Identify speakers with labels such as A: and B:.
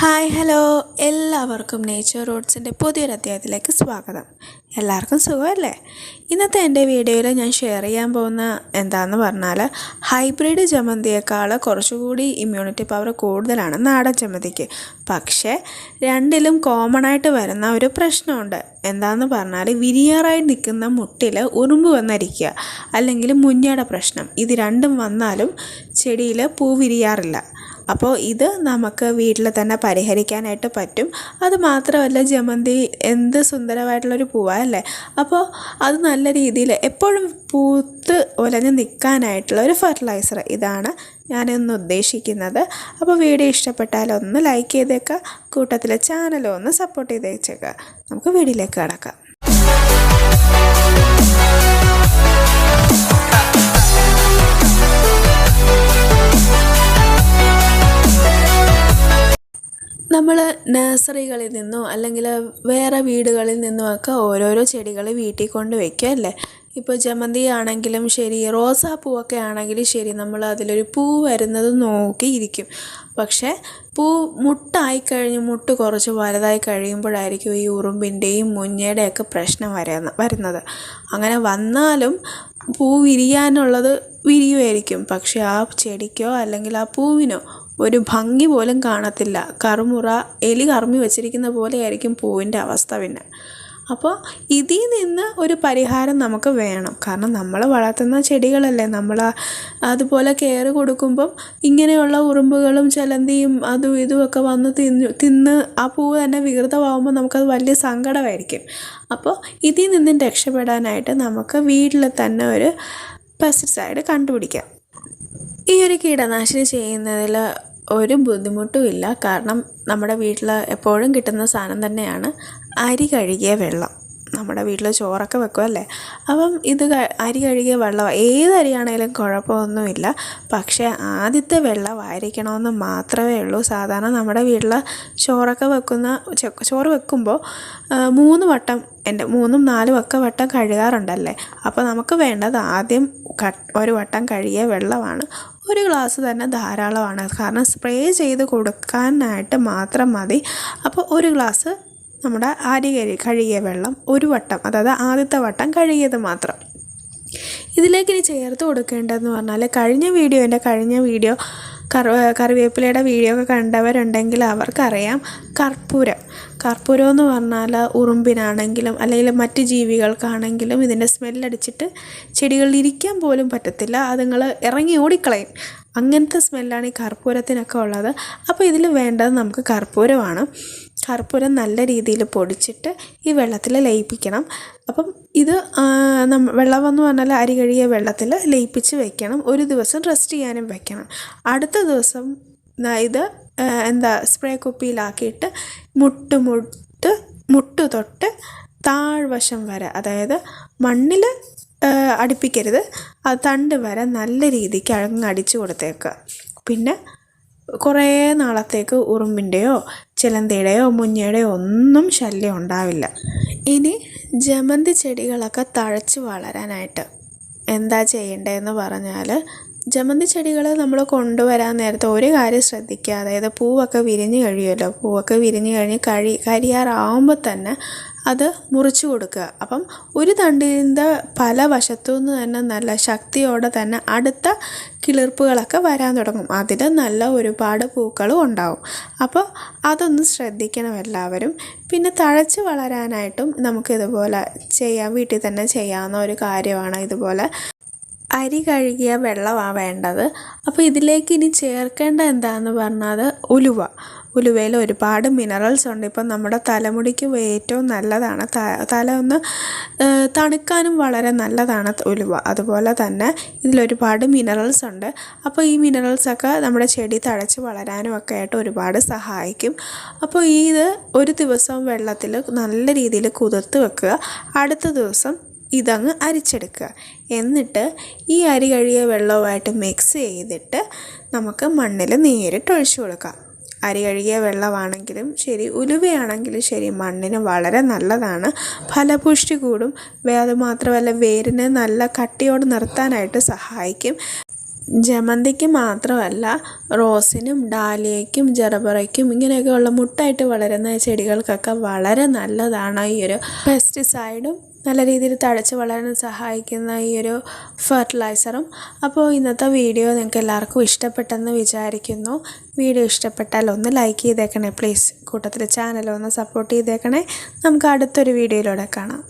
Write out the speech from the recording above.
A: Hi hello എല്ലാവർക്കും nature റോഡ്സിന്റെ പുതിയൊരു അധ്യായത്തിലേക്ക് സ്വാഗതം. എല്ലാവർക്കും സുഖമല്ലേ? ഇന്നത്തെ എന്റെ വീഡിയോയിൽ ഞാൻ ഷെയർ ചെയ്യാൻ പോകുന്ന എന്താണെന്ന് പറഞ്ഞാൽ ഹൈബ്രിഡ് ജമന്തിയേക്കാൾ കുറച്ചുകൂടി ഇമ്മ്യൂണിറ്റി പവർ കൂടുതലാണ് നാടൻ ജമന്തിക്ക്. പക്ഷേ രണ്ടിലും കോമൺ ആയിട്ട് വരുന്ന ഒരു പ്രശ്നമുണ്ട്. എന്താണെന്ന് പറഞ്ഞാൽ വിരിയാറായി നിൽക്കുന്ന മുട്ടിൽ ഉറുമ്പ് വന്നിരിക്കുക. അല്ലെങ്കിൽ മുഞ്ഞയുടെ പ്രശ്നം. ഇത് രണ്ടും വന്നാലും ചെടിയിൽ പൂ വിരിയാറില്ല. അപ്പോൾ ഇത് നമുക്ക് വീട്ടിൽ തന്നെ പരിഹരിക്കാനായിട്ട് പറ്റും. അത് മാത്രമല്ല ജമന്തി എന്ത് സുന്ദരമായിട്ടുള്ളൊരു പൂവല്ലേ? അപ്പോൾ അത് നല്ല രീതിയിൽ എപ്പോഴും പൂത്ത് ഒലഞ്ഞ് നിൽക്കാനായിട്ടുള്ള ഒരു ഫെർട്ടിലൈസർ ഇതാണ് ഞാനിന്ന് ഉദ്ദേശിക്കുന്നത്. അപ്പോൾ വീഡിയോ ഇഷ്ടപ്പെട്ടാൽ ഒന്ന് ലൈക്ക് ചെയ്തേക്കുക കൂട്ടത്തിലെ ചാനലൊന്ന് സപ്പോർട്ട് ചെയ്തേച്ചേക്കുക. നമുക്ക് വീഡിയോയിലേക്ക് കിടക്കാം. നമ്മൾ നഴ്സറികളിൽ നിന്നോ അല്ലെങ്കിൽ വേറെ വീടുകളിൽ നിന്നോ ഒക്കെ ഓരോരോ ചെടികൾ വീട്ടിൽ കൊണ്ട് വയ്ക്കും അല്ലേ? ഇപ്പോൾ ജമന്തി ആണെങ്കിലും ശരി റോസാപ്പൂവൊക്കെ ആണെങ്കിലും ശരി നമ്മൾ അതിലൊരു പൂ വരുന്നത് നോക്കി ഇരിക്കും. പക്ഷേ പൂ മുട്ടായി കഴിഞ്ഞ് മുട്ട് കുറച്ച് വലുതായി കഴിയുമ്പോഴായിരിക്കും ഈ ഉറുമ്പിന്റെയും മുഞ്ഞയുടെയൊക്കെ പ്രശ്നം വരുന്ന വരുന്നത്. അങ്ങനെ വന്നാലും പൂ വിരിയാനുള്ളത് വിരിയുമായിരിക്കും. പക്ഷേ ആ ചെടിക്കോ അല്ലെങ്കിൽ ആ പൂവിനോ ഒരു ഭംഗി പോലും കാണത്തില്ല. കറുമുറ എലി കറുമി വെച്ചിരിക്കുന്ന പോലെയായിരിക്കും പൂവിന്റെ അവസ്ഥ പിന്നെ. അപ്പോൾ ഇതിൽ നിന്ന് ഒരു പരിഹാരം നമുക്ക് വേണം. കാരണം നമ്മൾ വളർത്തുന്ന ചെടികളല്ലേ നമ്മൾ അതുപോലെ കെയർ കൊടുക്കുമ്പം ഇങ്ങനെയുള്ള ഉറുമ്പുകളും ചലന്തിയും അതും ഇതുമൊക്കെ വന്ന് തിന്നു തിന്ന് ആ പൂവ് തന്നെ വികൃതമാകുമ്പോൾ നമുക്കത് വലിയ സങ്കടമായിരിക്കും. അപ്പോൾ ഇതിൽ നിന്നും രക്ഷപ്പെടാനായിട്ട് നമുക്ക് വീട്ടിൽ തന്നെ ഒരു പെസ്റ്റിസൈഡ് കണ്ടുപിടിക്കാം. ഈ ഒരു കീടനാശിനി ചെയ്യുന്നതിൽ ഒരു ബുദ്ധിമുട്ടുമില്ല. കാരണം നമ്മുടെ വീട്ടിൽ എപ്പോഴും കിട്ടുന്ന സാധനം തന്നെയാണ് അരി കഴുകിയ വെള്ളം. നമ്മുടെ വീട്ടിൽ ചോറൊക്കെ വെക്കുമല്ലേ അപ്പം ഇത് അരി കഴുകിയ വെള്ളം ഏത് അരിയാണേലും കുഴപ്പമൊന്നുമില്ല. പക്ഷേ ആദ്യത്തെ വെള്ളം ആയിരിക്കണമെന്ന് മാത്രമേ ഉള്ളൂ. സാധാരണ നമ്മുടെ വീട്ടിൽ ചോറൊക്കെ വെക്കുന്ന ചോറ് വെക്കുമ്പോൾ മൂന്ന് വട്ടം എന്റെ മൂന്നും നാലും ഒക്കെ വട്ടം കഴുകാറുണ്ടല്ലേ? അപ്പോൾ നമുക്ക് വേണ്ടത് ആദ്യം ഒരു വട്ടം കഴുകിയ വെള്ളമാണ്. ഒരു ഗ്ലാസ് തന്നെ ധാരാളമാണ്. കാരണം സ്പ്രേ ചെയ്ത് കൊടുക്കാനായിട്ട് മാത്രം മതി. അപ്പോൾ ഒരു ഗ്ലാസ് നമ്മുടെ അരി കരി കഴുകിയ വെള്ളം ഒരു വട്ടം അതായത് ആദ്യത്തെ വട്ടം കഴുകിയത് മാത്രം. ഇതിലേക്ക് ഇനി ചേർത്ത് കൊടുക്കേണ്ടതെന്ന് പറഞ്ഞാൽ കഴിഞ്ഞ വീഡിയോ എന്റെ കഴിഞ്ഞ വീഡിയോ കറിവേപ്പിലയുടെ വീഡിയോ ഒക്കെ കണ്ടവരുണ്ടെങ്കിൽ അവർക്കറിയാം കർപ്പൂരം. കർപ്പൂരം എന്ന് പറഞ്ഞാൽ ഉറുമ്പിനാണെങ്കിലും അല്ലെങ്കിൽ മറ്റ് ജീവികൾക്കാണെങ്കിലും ഇതിന്റെ സ്മെല്ലടിച്ചിട്ട് ചെടികളിൽ ഇരിക്കാൻ പോലും പറ്റത്തില്ല. അതുങ്ങൾ ഇറങ്ങി ഓടിക്കളയും. അങ്ങനത്തെ സ്മെല്ലാണ് ഈ കർപ്പൂരത്തിനൊക്കെ ഉള്ളത്. അപ്പോൾ ഇതിൽ വേണ്ടത് നമുക്ക് കർപ്പൂരമാണ്. കർപ്പൂരം നല്ല രീതിയിൽ പൊടിച്ചിട്ട് ഈ വെള്ളത്തിൽ ലയിപ്പിക്കണം. അപ്പം ഇത് വെള്ളം എന്ന് പറഞ്ഞാൽ അരി കഴുകിയ വെള്ളത്തിൽ ലയിപ്പിച്ച് വെക്കണം. ഒരു ദിവസം റെസ്റ്റ് ചെയ്യാനും വെക്കണം. അടുത്ത ദിവസം ഇത് എന്താ സ്പ്രേ കുപ്പിയിലാക്കിയിട്ട് മുട്ട് മുട്ട് മുട്ട് തൊട്ട് താഴ്വശം വരെ അതായത് മണ്ണിൽ അടുപ്പിക്കരുത്. അത് തണ്ട് വരെ നല്ല രീതിക്ക് അടിച്ചു കൊടുത്തേക്കുക. പിന്നെ കുറേ നാളത്തേക്ക് ഉറുമ്പിന്റെയോ ചിലന്തയുടെയോ മുഞ്ഞയുടെയോ ഒന്നും ശല്യം ഉണ്ടാവില്ല. ഇനി ജമന്തി ചെടികളൊക്കെ തഴച്ച് വളരാനായിട്ട് എന്താ ചെയ്യേണ്ടതെന്ന് പറഞ്ഞാൽ ജമന്തി ചെടികൾ നമ്മൾ കൊണ്ടുവരാൻ നേരത്തെ ഒരു കാര്യം ശ്രദ്ധിക്കുക. അതായത് പൂവൊക്കെ വിരിഞ്ഞ് കഴിയുമല്ലോ? പൂവൊക്കെ വിരിഞ്ഞ് കഴിഞ്ഞ് കഴി കരിയാറാവുമ്പോൾ തന്നെ അത് മുറിച്ചു കൊടുക്കുക. അപ്പം ഒരു തണ്ടിന്റെ പല വശത്തു നിന്ന് തന്നെ നല്ല ശക്തിയോടെ തന്നെ അടുത്ത കിളിർപ്പുകളൊക്കെ വരാൻ തുടങ്ങും. അതിൽ നല്ല ഒരുപാട് പൂക്കളും ഉണ്ടാവും. അപ്പോൾ അതൊന്ന് ശ്രദ്ധിക്കണം എല്ലാവരും. പിന്നെ തഴച്ച് വളരാനായിട്ടും നമുക്കിതുപോലെ ചെയ്യാം. വീട്ടിൽ തന്നെ ചെയ്യാവുന്ന ഒരു കാര്യമാണ് ഇതുപോലെ അരി കഴുകിയ വെള്ളമാണ് വേണ്ടത്. അപ്പോൾ ഇതിലേക്ക് ഇനി ചേർക്കേണ്ട എന്താണെന്ന് പറഞ്ഞാൽ ഉലുവ. ഉലുവയിൽ ഒരുപാട് മിനറൽസ് ഉണ്ട്. ഇപ്പം നമ്മുടെ തലമുടിക്ക് ഏറ്റവും നല്ലതാണ്. തല ഒന്ന് തണുക്കാനും വളരെ നല്ലതാണ് ഉലുവ. അതുപോലെ തന്നെ ഇതിലൊരുപാട് മിനറൽസ് ഉണ്ട്. അപ്പോൾ ഈ മിനറൽസൊക്കെ നമ്മുടെ ചെടി തഴച്ച് വളരാനും ഒക്കെ ആയിട്ട് ഒരുപാട് സഹായിക്കും. അപ്പോൾ ഇത് ഒരു ദിവസം വെള്ളത്തിൽ നല്ല രീതിയിൽ കുതിർത്ത് വെക്കുക. അടുത്ത ദിവസം ഇതങ്ങ് അരിച്ചെടുക്കുക. എന്നിട്ട് ഈ അരി കഴിയ വെള്ളവുമായിട്ട് മിക്സ് ചെയ്തിട്ട് നമുക്ക് മണ്ണിൽ നേരിട്ട് ഒഴിച്ചു കൊടുക്കാം. അരി കഴുകിയ വെള്ളമാണെങ്കിലും ശരി ഉലുവയാണെങ്കിലും ശരി മണ്ണിന് വളരെ നല്ലതാണ്. ഫലപുഷ്ടി കൂടും. അത് മാത്രമല്ല വേരിനെ നല്ല കട്ടിയോട് നിർത്താനായിട്ട് സഹായിക്കും. ജമന്തിക്ക് മാത്രമല്ല റോസിനും ഡാലിയയ്ക്കും ജറബറയ്ക്കും ഇങ്ങനെയൊക്കെയുള്ള മുട്ടായിട്ട് വളരുന്ന ചെടികൾക്കൊക്കെ വളരെ നല്ലതാണ് ഈ ഒരു പെസ്റ്റിസൈഡും നല്ല രീതിയിൽ തഴച്ച് വളരാൻ സഹായിക്കുന്ന ഈ ഒരു ഫെർട്ടിലൈസറും. അപ്പോൾ ഇന്നത്തെ വീഡിയോ നിങ്ങൾക്ക് എല്ലാവർക്കും ഇഷ്ടപ്പെട്ടെന്ന് വിചാരിക്കുന്നു. വീഡിയോ ഇഷ്ടപ്പെട്ടാൽ ഒന്ന് ലൈക്ക് ചെയ്തേക്കണേ പ്ലീസ്. കൂട്ടത്തിൽ ചാനൽ ഒന്ന് സപ്പോർട്ട് ചെയ്തേക്കണേ. നമുക്ക് അടുത്തൊരു വീഡിയോയിലൂടെ കാണാം.